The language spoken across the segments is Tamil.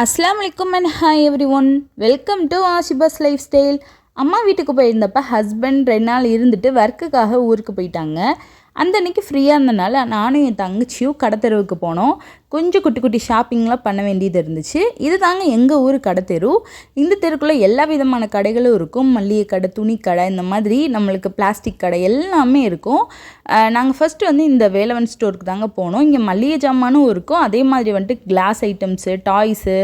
அஸ்லாம் வலைக்கம் and hi everyone welcome to ஆஷிபாஸ் lifestyle அம்மா வீட்டுக்கு போயிருந்தப்ப ஹஸ்பண்ட் ரெண்டு நாள் இருந்துட்டு ஒர்க்குக்காக ஊருக்கு போயிட்டாங்க. அந்த அன்னைக்கு ஃப்ரீயாக இருந்தனால நானும் என் தங்கச்சியும் கடத்தெருவுக்கு போனோம். கொஞ்சம் குட்டி குட்டி ஷாப்பிங்லாம் பண்ண வேண்டியது இருந்துச்சு. இது தாங்க எங்கள் ஊர் கடை தெரு. இந்த தெருக்குள்ளே எல்லா விதமான கடைகளும் இருக்கும். மல்லிகை கடை துணி கடை இந்த மாதிரி நம்மளுக்கு பிளாஸ்டிக் கடை எல்லாமே இருக்கும். நாங்கள் ஃபஸ்ட்டு வந்து இந்த வேலவன் ஸ்டோருக்கு தாங்க போனோம். இங்கே மல்லிகை ஜாமானும் இருக்கும். அதே மாதிரி வந்துட்டு கிளாஸ் ஐட்டம்ஸு டாய்ஸு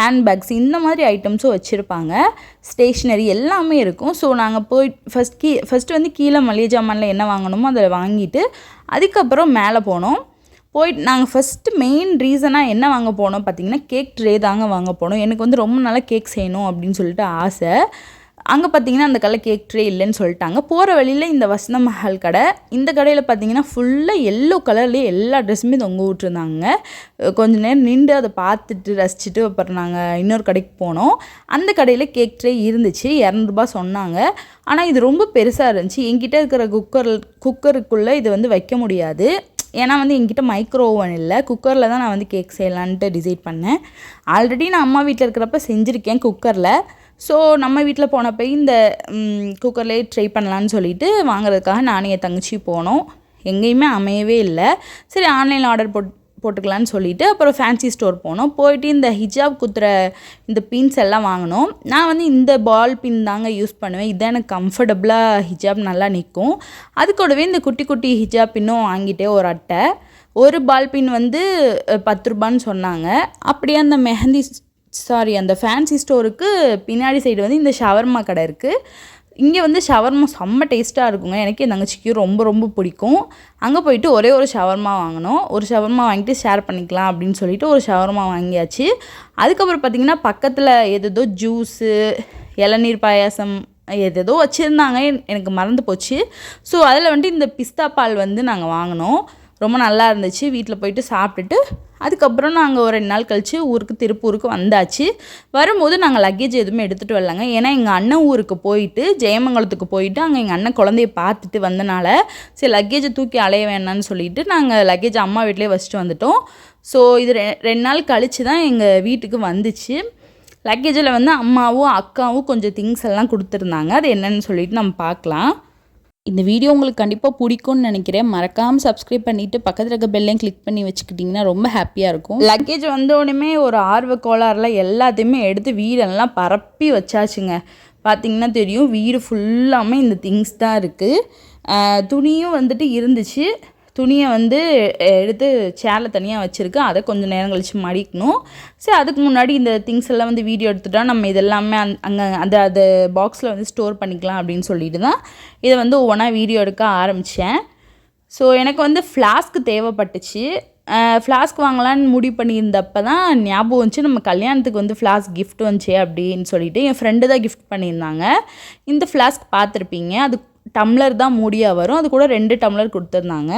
ஹேண்ட்பேக்ஸ் இந்த மாதிரி ஐட்டம்ஸும் வச்சுருப்பாங்க. ஸ்டேஷ்னரி எல்லாமே இருக்கும். ஸோ நாங்கள் போய் ஃபஸ்ட் கீ ஃபஸ்ட்டு வந்து கீழே மளிகை ஜாமானில் என்ன வாங்கணுமோ அதை வாங்கிட்டு அதுக்கப்புறம் மேலே போனோம். போயிட்டு நாங்கள் ஃபஸ்ட்டு மெயின் ரீசனாக என்ன வாங்க போனோம் பார்த்தீங்கன்னா கேக் ட்ரே தாங்க வாங்க போனோம். எனக்கு வந்து ரொம்ப நாளாக கேக் செய்யணும் அப்படின்னு சொல்லிட்டு ஆசை. அங்கே பார்த்தீங்கன்னா அந்த கடை கேக் ட்ரே இல்லைன்னு சொல்லிட்டாங்க. போகிற வழியில் இந்த வசந்த மஹால் கடை. இந்த கடையில் பார்த்தீங்கன்னா ஃபுல்லாக எல்லோ கலர்லேயே எல்லா ட்ரெஸ்ஸுமே தொங்க விட்ருந்தாங்க கொஞ்ச நேரம் நின்று அதை பார்த்துட்டு ரசிச்சுட்டு அப்புறம் நாங்கள் இன்னொரு கடைக்கு போனோம். அந்த கடையில் கேக் ட்ரே இருந்துச்சு. இரநூறுபா சொன்னாங்க. ஆனால் இது ரொம்ப பெருசாக இருந்துச்சு. என்கிட்ட இருக்கிற குக்கர் குக்கருக்குள்ளே இது வந்து வைக்க முடியாது. ஏன்னா வந்து என்கிட்ட மைக்ரோ ஓவன் இல்லை. குக்கரில் தான் நான் வந்து கேக் செய்யலான்ட்டு டிசைட் பண்ணேன். ஆல்ரெடி நான் அம்மா வீட்டில் இருக்கிறப்ப செஞ்சுருக்கேன் குக்கரில் ஸோ நம்ம வீட்டில் போனப்போ இந்த குக்கர்லேயே ட்ரை பண்ணலான்னு சொல்லிட்டு வாங்குறதுக்காக நானும் என் தங்கச்சி போனோம். எங்கேயுமே அமையவே இல்லை. சரி ஆன்லைனில் ஆர்டர் போட் போட்டுக்கலான்னு சொல்லிட்டு அப்புறம் ஃபேன்சி ஸ்டோர் போனோம். போயிட்டு இந்த ஹிஜாப் குத்துற இந்த பின்ஸ் எல்லாம் வாங்கினோம். நான் வந்து இந்த பால் பின் தாங்க யூஸ் பண்ணுவேன். இதான் எனக்கு கம்ஃபர்டபுளாக ஹிஜாப் நல்லா நிற்கும். அது கூடவே இந்த குட்டி குட்டி ஹிஜாப் பின்னும் வாங்கிட்டே ஒரு அட்டை. ஒரு பால் பின் வந்து பத்து ரூபான்னு சொன்னாங்க. அப்படியே அந்த மெஹந்தி சாரி அந்த ஃபேன்சி ஸ்டோருக்கு பின்னாடி சைடு வந்து இந்த ஷவர்மா கடை இருக்குது இங்கே வந்து ஷவர்மா செம்ம டேஸ்ட்டாக இருக்குங்க. எனக்கு என் தங்கச்சிக்கு ரொம்ப ரொம்ப பிடிக்கும். அங்கே போயிட்டு ஒரே ஒரு ஷவர்மா வாங்கினோம். ஒரு ஷவர்மா வாங்கிட்டு ஷேர் பண்ணிக்கலாம் அப்படின்னு சொல்லிட்டு ஒரு ஷவர்மா வாங்கியாச்சு. அதுக்கப்புறம் பார்த்திங்கன்னா பக்கத்தில் எதோ ஜூஸு இளநீர் பாயாசம் எதோ வச்சுருந்தாங்க. எனக்கு மறந்து போச்சு. ஸோ அதில் வந்துட்டு இந்த பிஸ்தா பால் வந்து நாங்கள் வாங்கினோம். ரொம்ப நல்லா இருந்துச்சு. வீட்டில் போயிட்டு சாப்பிட்டுட்டு அதுக்கப்புறம் நாங்கள் ஒரு ரெண்டு நாள் கழித்து ஊருக்கு திருப்பூருக்கு வந்தாச்சு. வரும்போது நாங்கள் லக்கேஜ் எதுவுமே எடுத்துகிட்டு வரலங்க. ஏன்னா எங்கள் அண்ணன் ஊருக்கு போயிட்டு ஜெயமங்கலத்துக்கு போயிட்டு அங்கே எங்கள் அண்ணன் குழந்தைய பார்த்துட்டு வந்தனால சரி லக்கேஜை தூக்கி அலைய வேணான்னு சொல்லிட்டு நாங்கள் லக்கேஜ் அம்மா வீட்டிலே வச்சுட்டு வந்துட்டோம். ஸோ இது ரெ ரெண்டு நாள் கழித்து தான் எங்கள் வீட்டுக்கு வந்துச்சு. லக்கேஜில் வந்து அம்மாவும் அக்காவும் கொஞ்சம் திங்ஸ் எல்லாம் கொடுத்துருந்தாங்க. அது என்னென்னு சொல்லிட்டு நம்ம பார்க்கலாம். இந்த வீடியோ உங்களுக்கு கண்டிப்பாக பிடிக்கும்னு நினைக்கிறேன். மறக்காமல் சப்ஸ்கிரைப் பண்ணிவிட்டு பக்கத்தில் இருக்க பெல்லையும் கிளிக் பண்ணி வச்சுக்கிட்டிங்கன்னா ரொம்ப ஹாப்பியாக இருக்கும். லக்கேஜ் வந்தோடனே ஒரு ஆர்வ கோளாறுல எல்லாத்தையுமே எடுத்து வீடெல்லாம் பரப்பி வச்சாச்சுங்க. பார்த்திங்கன்னா தெரியும் வீடு ஃபுல்லாமே இந்த திங்ஸ் தான் இருக்குது துணியும் வந்துட்டு இருந்துச்சு. துணியை வந்து எடுத்து சேரில் தனியாக வச்சுருக்கு. அதை கொஞ்சம் நேரம் கழித்து மடிக்கணும். சரி அதுக்கு முன்னாடி இந்த திங்ஸ் எல்லாம் வந்து வீடியோ எடுத்துட்டா நம்ம இதெல்லாமே அந் அங்கே அந்த அது பாக்ஸில் வந்து ஸ்டோர் பண்ணிக்கலாம் அப்படின்னு சொல்லிட்டு தான் இதை வந்து ஒவ்வொன்றா வீடியோ எடுக்க ஆரம்பித்தேன் ஸோ எனக்கு வந்து ஃப்ளாஸ்க்கு தேவைப்பட்டுச்சு. ஃப்ளாஸ்க் வாங்கலான்னு முடிவு பண்ணியிருந்தப்ப தான் ஞாபகம் வந்துச்சு நம்ம கல்யாணத்துக்கு வந்து ஃப்ளாஸ்க் கிஃப்ட் வந்துச்சு அப்படின்னு சொல்லிட்டு என் ஃப்ரெண்டு தான் கிஃப்ட் பண்ணியிருந்தாங்க. இந்த ஃப்ளாஸ்க் பார்த்துருப்பீங்க அது டம்ளர் தான் மூடியாக வரும். அது கூட ரெண்டு டம்ளர் கொடுத்துருந்தாங்க.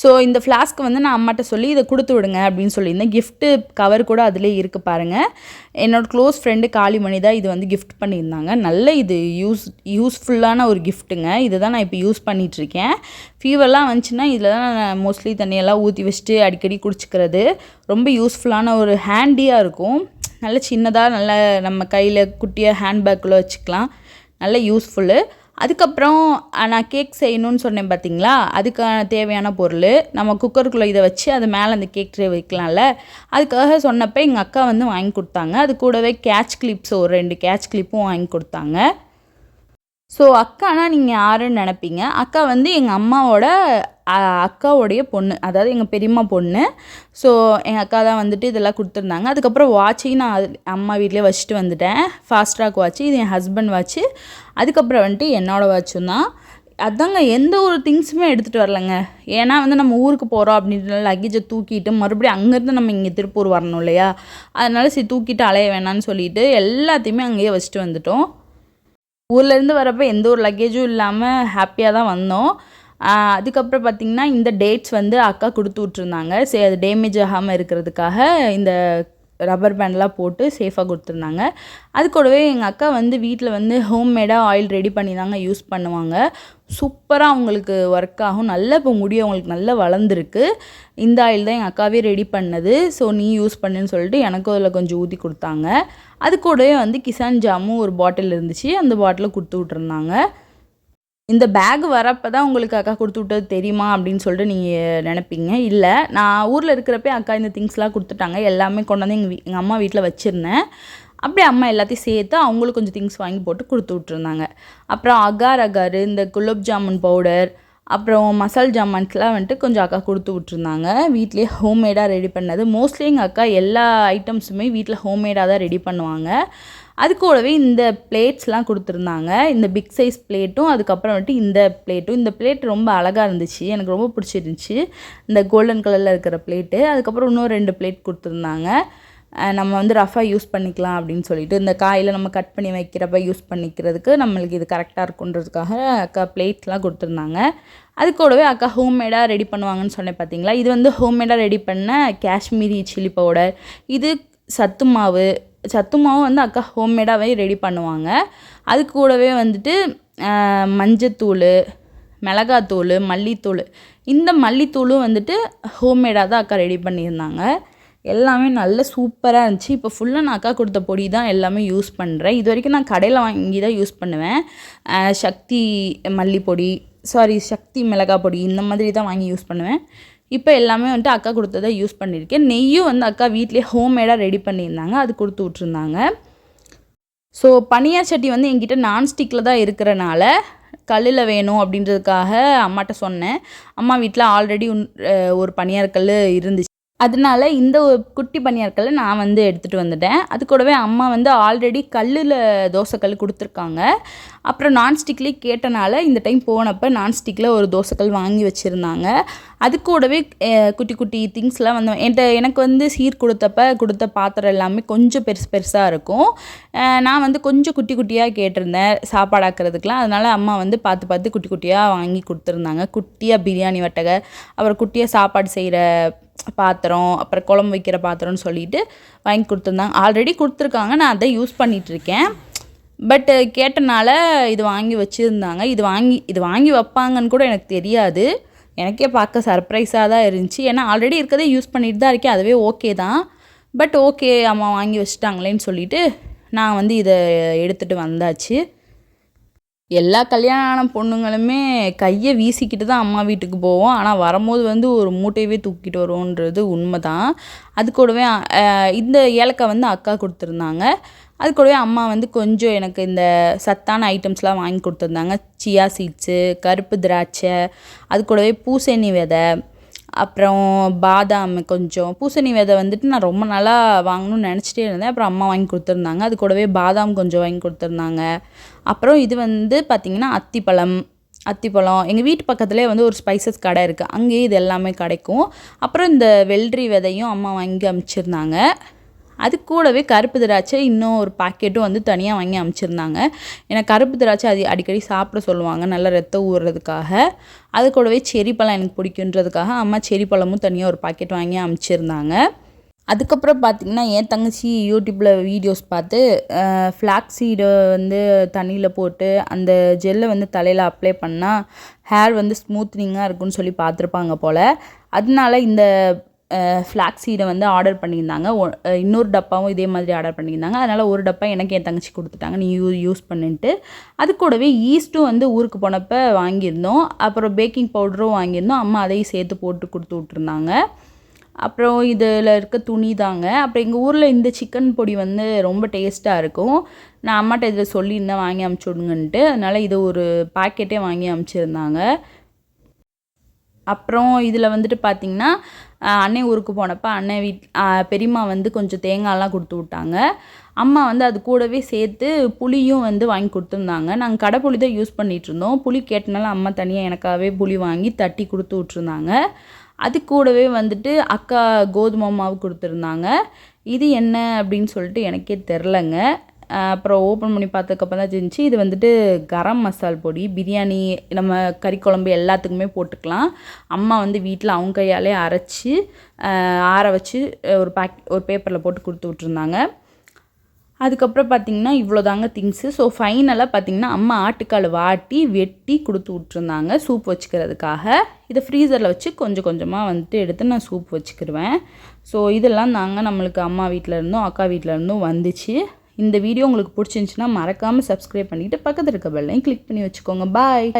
ஸோ இந்த ஃப்ளாஸ்க்கு வந்து நான் அம்மாட்ட சொல்லி இதை கொடுத்து விடுங்க அப்படின்னு சொல்லியிருந்தேன். கிஃப்ட்டு கவர் கூட அதிலே இருக்குது பாருங்கள் என்னோடய க்ளோஸ் ஃப்ரெண்டு காளிமணி தான் இது வந்து கிஃப்ட் பண்ணியிருந்தாங்க. நல்ல இது யூஸ் யூஸ்ஃபுல்லான ஒரு கிஃப்ட்டுங்க இதை தான் நான் இப்போ யூஸ் பண்ணிகிட்ருக்கேன் ஃபீவர்லாம் வந்துச்சுன்னா இதில் தான் நான் மோஸ்ட்லி தண்ணியெல்லாம் ஊற்றி வச்சுட்டு அடிக்கடி குடிச்சிக்கிறது. ரொம்ப யூஸ்ஃபுல்லான ஒரு ஹேண்டியாக இருக்கும். நல்ல சின்னதாக நல்ல நம்ம கையில் குட்டியாக ஹேண்ட்பேக்கில் வச்சுக்கலாம். நல்ல யூஸ்ஃபுல்லு அதுக்கப்புறம் நான் கேக் செய்யணும்னு சொன்னேன் பார்த்தீங்களா அதுக்கான தேவையான பொருள் நம்ம குக்கருக்குள்ளே இதை வச்சு அது மேலே அந்த கேக் ட்ரே வைக்கலாம்ல. அதுக்காக சொன்னப்போ எங்கள் அக்கா வந்து வாங்கி கொடுத்தாங்க. அது கூடவே கேட்ச் கிளிப்ஸ் ஒரு ரெண்டு கேட்ச் கிளிப்பும் வாங்கி கொடுத்தாங்க. ஸோ அக்கானா நீங்கள் யாருன்னு நினப்பீங்க? அக்கா வந்து எங்கள் அம்மாவோட அக்காவோடைய பொண்ணு. அதாவது எங்கள் பெரியம்மா பொண்ணு. ஸோ எங்கள் அக்கா தான் வந்துட்டு இதெல்லாம் கொடுத்துருந்தாங்க. அதுக்கப்புறம் வாட்சையும் நான் அம்மா வீட்லேயே வச்சுட்டு வந்துட்டேன். ஃபாஸ்ட்ராக் வாட்ச் இது என் ஹஸ்பண்ட் வாட்ச்சு அதுக்கப்புறம் வந்துட்டு என்னோடய வாட்சும் தான். அதாங்க எந்த ஒரு திங்ஸுமே எடுத்துகிட்டு வரலங்க. ஏன்னா வந்து நம்ம ஊருக்கு போகிறோம் அப்படின்ற லக்கேஜை தூக்கிட்டு மறுபடியும் அங்கேருந்து நம்ம இங்கே திருப்பூர் வரணும் இல்லையா? அதனால சரி தூக்கிட்டு அலைய வேணான்னு சொல்லிட்டு எல்லாத்தையுமே அங்கேயே வச்சுட்டு வந்துட்டோம். ஊர்லேருந்து வரப்போ எந்த ஒரு லக்கேஜும் இல்லாமல் ஹாப்பியாக தான் வந்தோம். அதுக்கப்புறம் பார்த்திங்கன்னா இந்த டேட்ஸ் வந்து அக்கா கொடுத்து விட்ருந்தாங்க சரி அது டேமேஜ் ஆகாமல் இருக்கிறதுக்காக இந்த ரப்பர் பேண்ட்லாம் போட்டு சேஃபாக கொடுத்துருந்தாங்க. அது கூடவே எங்கள் அக்கா வந்து வீட்டில் வந்து ஹோம்மேடாக ஆயில் ரெடி பண்ணி தாங்க யூஸ் பண்ணுவாங்க. சூப்பராக அவங்களுக்கு ஒர்க் ஆகும். நல்லா இப்போ முடி அவங்களுக்கு நல்லா வளர்ந்துருக்கு. இந்த ஆயில் தான் எங்கள் அக்காவே ரெடி பண்ணது. ஸோ நீ யூஸ் பண்ணுன்னு சொல்லிட்டு எனக்கும் அதில் கொஞ்சம் ஊற்றி கொடுத்தாங்க. அது கூடவே வந்து கிசான் ஜாமும் ஒரு பாட்டில் இருந்துச்சு. அந்த பாட்டிலை கொடுத்து விட்ருந்தாங்க இந்த பேக் வரப்போ தான் உங்களுக்கு அக்கா கொடுத்து விட்டது தெரியுமா அப்படின்னு சொல்லிட்டு நீங்கள் நினைப்பீங்க. இல்லை நான் ஊரில் இருக்கிறப்பே அக்கா இந்த திங்ஸ்லாம் கொடுத்துட்டாங்க. எல்லாமே கொண்டு வந்து எங்கள் வீ எங்கள் அம்மா வீட்டில் வச்சுருந்தேன். அப்படியே அம்மா எல்லாத்தையும் சேர்த்து அவங்களுக்கு கொஞ்சம் திங்ஸ் வாங்கி போட்டு கொடுத்து விட்ருந்தாங்க அப்புறம் அகார் அகார் இந்த குலோப் ஜாமுன் பவுடர் அப்புறம் மசால் ஜாமான்ஸ்லாம் வந்துட்டு கொஞ்சம் அக்கா கொடுத்து விட்ருந்தாங்க வீட்லேயே ஹோம்மேடாக ரெடி பண்ணது. மோஸ்ட்லி எங்கள் அக்கா எல்லா ஐட்டம்ஸுமே வீட்டில் ஹோம்மேடாக தான் ரெடி பண்ணுவாங்க. அது கூடவே இந்த பிளேட்ஸ்லாம் கொடுத்துருந்தாங்க. இந்த பிக் சைஸ் பிளேட்டும் அதுக்கப்புறம் வந்துட்டு இந்த பிளேட்டும் இந்த பிளேட் ரொம்ப அழகாக இருந்துச்சு. எனக்கு ரொம்ப பிடிச்சிருந்துச்சி. இந்த கோல்டன் கலரில் இருக்கிற பிளேட்டு அதுக்கப்புறம் இன்னும் ரெண்டு பிளேட் கொடுத்துருந்தாங்க. நம்ம வந்து ரஃபாக யூஸ் பண்ணிக்கலாம் அப்படின்னு சொல்லிட்டு இந்த காயில் நம்ம கட் பண்ணி வைக்கிறப்ப யூஸ் பண்ணிக்கிறதுக்கு நம்மளுக்கு இது கரெக்டாக இருக்குன்றதுக்காக அக்கா பிளேட்ஸ்லாம் கொடுத்துருந்தாங்க. அது கூடவே அக்கா ஹோம்மேடாக ரெடி பண்ணுவாங்கன்னு சொன்னேன் பார்த்தீங்களா இது வந்து ஹோம்மேடாக ரெடி பண்ண காஷ்மீரி சில்லி பவுடர் இது சத்து மாவு சத்துமாவும் வந்து அக்கா ஹோம்மேடாகவே ரெடி பண்ணுவாங்க. அது கூடவே வந்துட்டு மஞ்சத்தூள் மிளகாத்தூள் மல்லித்தூள். இந்த மல்லித்தூளும் வந்துட்டு ஹோம்மேடாக தான் அக்கா ரெடி பண்ணியிருந்தாங்க. எல்லாமே நல்ல சூப்பராக இருந்துச்சு. இப்போ ஃபுல்லாக நான் அக்கா கொடுத்த பொடி தான் எல்லாமே யூஸ் பண்ணுறேன் இது வரைக்கும் நான் கடையில் வாங்கி தான் யூஸ் பண்ணுவேன். சக்தி மல்லிப்பொடி சாரி சக்தி மிளகாய் பொடி இந்த மாதிரி தான் வாங்கி யூஸ் பண்ணுவேன். இப்போ எல்லாமே வந்துட்டு அக்கா கொடுத்ததை யூஸ் பண்ணியிருக்கேன். நெய்யும் வந்து அக்கா வீட்லேயே ஹோம்மேடாக ரெடி பண்ணியிருந்தாங்க. அது கொடுத்து விட்ருந்தாங்க ஸோ பனியார் சட்டி வந்து என்கிட்ட நான்ஸ்டிக்கில் தான் இருக்கிறனால கல்லில் வேணும் அப்படின்றதுக்காக அம்மாட்ட சொன்னேன். அம்மா வீட்டில் ஆல்ரெடி ஒரு பனியார் கல் இருந்துச்சு. அதனால இந்த குட்டி பணியாற்களை நான் வந்து எடுத்துகிட்டு வந்துட்டேன். அது கூடவே அம்மா வந்து ஆல்ரெடி கல்லில் தோசைக்கல் கொடுத்துருக்காங்க. அப்புறம் நான்ஸ்டிக்லேயே கேட்டனால இந்த டைம் போனப்போ நான்ஸ்டிக்கில் ஒரு தோசைக்கல் வாங்கி வச்சுருந்தாங்க. அது கூடவே குட்டி குட்டி திங்ஸ்லாம் வந்து என்கிட்ட எனக்கு வந்து சீர் கொடுத்தப்ப கொடுத்த பாத்திரம் எல்லாமே கொஞ்சம் பெருசு பெருசாக இருக்கும். நான் வந்து கொஞ்சம் குட்டி குட்டியாக கேட்டிருந்தேன் சாப்பாடாக்கிறதுக்கெலாம் அதனால் அம்மா வந்து பார்த்து பார்த்து குட்டி குட்டியாக வாங்கி கொடுத்துருந்தாங்க. குட்டியாக பிரியாணி வட்டகை அப்புறம் குட்டியாக சாப்பாடு செய்கிற பாத்திரம் அப்புறம் குழம்பு வைக்கிற பாத்திரம்னு சொல்லிட்டு வாங்கி கொடுத்துருந்தாங்க. ஆல்ரெடி கொடுத்துருக்காங்க. நான் அதை யூஸ் பண்ணிகிட்ருக்கேன் பட்டு கேட்டனால இது வாங்கி வச்சுருந்தாங்க. இது வாங்கி இது வாங்கி வைப்பாங்கன்னு கூட எனக்கு தெரியாது. எனக்கே பார்க்க சர்ப்ரைஸாக தான் இருந்துச்சு. ஏன்னா ஆல்ரெடி இருக்கதே யூஸ் பண்ணிட்டு தான் இருக்கேன். அதுவே ஓகே தான். பட் ஓகே அம்மா வாங்கி வச்சுட்டாங்களேன்னு சொல்லிவிட்டு நான் வந்து இதை எடுத்துகிட்டு வந்தாச்சு. எல்லா கல்யாணம் பொண்ணுங்களுமே கையை வீசிக்கிட்டு தான் அம்மா வீட்டுக்கு போவோம். ஆனால் வரும்போது வந்து ஒரு மூட்டையவே தூக்கிட்டு வருவோன்றது உண்மை தான் அது கூடவே இந்த ஏலக்காய் வந்து அக்கா கொடுத்துருந்தாங்க. அது கூடவே அம்மா வந்து கொஞ்சம் எனக்கு இந்த சத்தான ஐட்டம்ஸ்லாம் வாங்கி கொடுத்துருந்தாங்க. சியா சீட்ஸு கருப்பு திராட்சை அது கூடவே பூசணி விதை அப்புறம் பாதாம் கொஞ்சம். பூசணி விதை வந்துட்டு நான் ரொம்ப நாளாக வாங்கணும்னு நினச்சிட்டே இருந்தேன். அப்புறம் அம்மா வாங்கி கொடுத்துருந்தாங்க. அது கூடவே பாதாம் கொஞ்சம் வாங்கி கொடுத்துருந்தாங்க. அப்புறம் இது வந்து பார்த்திங்கன்னா அத்திப்பழம் அத்திப்பழம். எங்கள் வீட்டு பக்கத்துலேயே வந்து ஒரு ஸ்பைசஸ் கடை இருக்குது அங்கேயே இது எல்லாமே கிடைக்கும். அப்புறம் இந்த வெள்ளரி விதையும் அம்மா வாங்கி அமைச்சிருந்தாங்க. அது கூடவே கருப்பு திராட்சை இன்னும் ஒரு பாக்கெட்டும் வந்து தனியாக வாங்கி அமைச்சிருந்தாங்க. ஏன்னா கருப்பு திராட்சை அது அடிக்கடி சாப்பிட சொல்லுவாங்க நல்லா ரத்தம் ஊறுறதுக்காக அது கூடவே செரி பழம் எனக்கு பிடிக்குன்றதுக்காக அம்மா செரி பழமும் தனியாக ஒரு பாக்கெட் வாங்கி அமைச்சிருந்தாங்க. அதுக்கப்புறம் பார்த்திங்கன்னா என் தங்கச்சி யூடியூப்பில் வீடியோஸ் பார்த்து ஃப்ளாக் சீடை வந்து தண்ணியில் போட்டு அந்த ஜெல்லை வந்து தலையில் அப்ளை பண்ணால் ஹேர் வந்து ஸ்மூத்னிங்காக இருக்குன்னு சொல்லி பார்த்துருப்பாங்க போல். அதனால இந்த ஃப்ளாக் சீடை வந்து ஆர்டர் பண்ணியிருந்தாங்க. இன்னொரு டப்பாவும் இதே மாதிரி ஆர்டர் பண்ணியிருந்தாங்க. அதனால் ஒரு டப்பா எனக்கு என் தங்கச்சி கொடுத்துட்டாங்க. நீ யூ யூஸ் பண்ணிட்டு அது கூடவே ஈஸ்ட்டும் வந்து ஊருக்கு போனப்போ வாங்கியிருந்தோம். அப்புறம் பேக்கிங் பவுடரும் வாங்கியிருந்தோம். அம்மா அதையும் சேர்த்து போட்டு கொடுத்து விட்ருந்தாங்க அப்புறம் இதில் இருக்க துணி தாங்க. அப்புறம் எங்கள் ஊரில் இந்த சிக்கன் பொடி வந்து ரொம்ப டேஸ்ட்டாக இருக்கும். நான் அம்மாட்ட இதில் சொல்லியிருந்தேன் வாங்கி அமுச்சு விடுங்கன்ட்டு. அதனால் இது ஒரு பாக்கெட்டே வாங்கி அமுச்சிருந்தாங்க. அப்புறம் இதில் வந்துட்டு பார்த்திங்கன்னா அண்ணன் ஊருக்கு போனப்போ அண்ணன் வீட் பெரியம்மா வந்து கொஞ்சம் தேங்காய்லாம் கொடுத்து விட்டாங்க. அம்மா வந்து அது கூடவே சேர்த்து புளியும் வந்து வாங்கி கொடுத்துருந்தாங்க. நாங்கள் கடை புளி தான் யூஸ் பண்ணிகிட்ருந்தோம் புளி கேட்டனால அம்மா தனியாக எனக்காகவே புளி வாங்கி தட்டி கொடுத்து விட்ருந்தாங்க அது கூடவே வந்துட்டு அக்கா கோதுமை மாவு கொடுத்துருந்தாங்க. இது என்ன அப்படின்னு சொல்லிட்டு எனக்கே தெரிலங்க. அப்புறம் ஓப்பன் பண்ணி பார்த்ததுக்கப்புறம் தான் தெரிஞ்சு இது வந்துட்டு கரம் மசால் பொடி பிரியாணி நம்ம கறி குழம்பு எல்லாத்துக்குமே போட்டுக்கலாம். அம்மா வந்து வீட்டில் அவங்க கையாலே அரைச்சி ஆற வச்சு ஒரு பேக் ஒரு பேப்பரில் போட்டு கொடுத்து விட்ருந்தாங்க அதுக்கப்புறம் பார்த்தீங்கன்னா இவ்வளோ தாங்க திங்ஸு ஸோ ஃபைனலாக பார்த்தீங்கன்னா அம்மா ஆட்டுக்கால் வாட்டி வெட்டி கொடுத்து விட்ருந்தாங்க சூப் வச்சுக்கிறதுக்காக. இதை ஃப்ரீசரில் வச்சு கொஞ்சம் கொஞ்சமாக வந்துட்டு எடுத்து நான் சூப் வச்சுக்கிருவேன். ஸோ இதெல்லாம் தாங்க நம்மளுக்கு அம்மா வீட்டில் இருந்தும் அக்கா வீட்டிலருந்தும் வந்துச்சு. இந்த வீடியோ உங்களுக்கு பிடிச்சிருந்துச்சின்னா மறக்காமல் சப்ஸ்கிரைப் பண்ணிவிட்டு பக்கத்தில் இருக்க பெல்லையும் கிளிக் பண்ணி வச்சுக்கோங்க. பாய்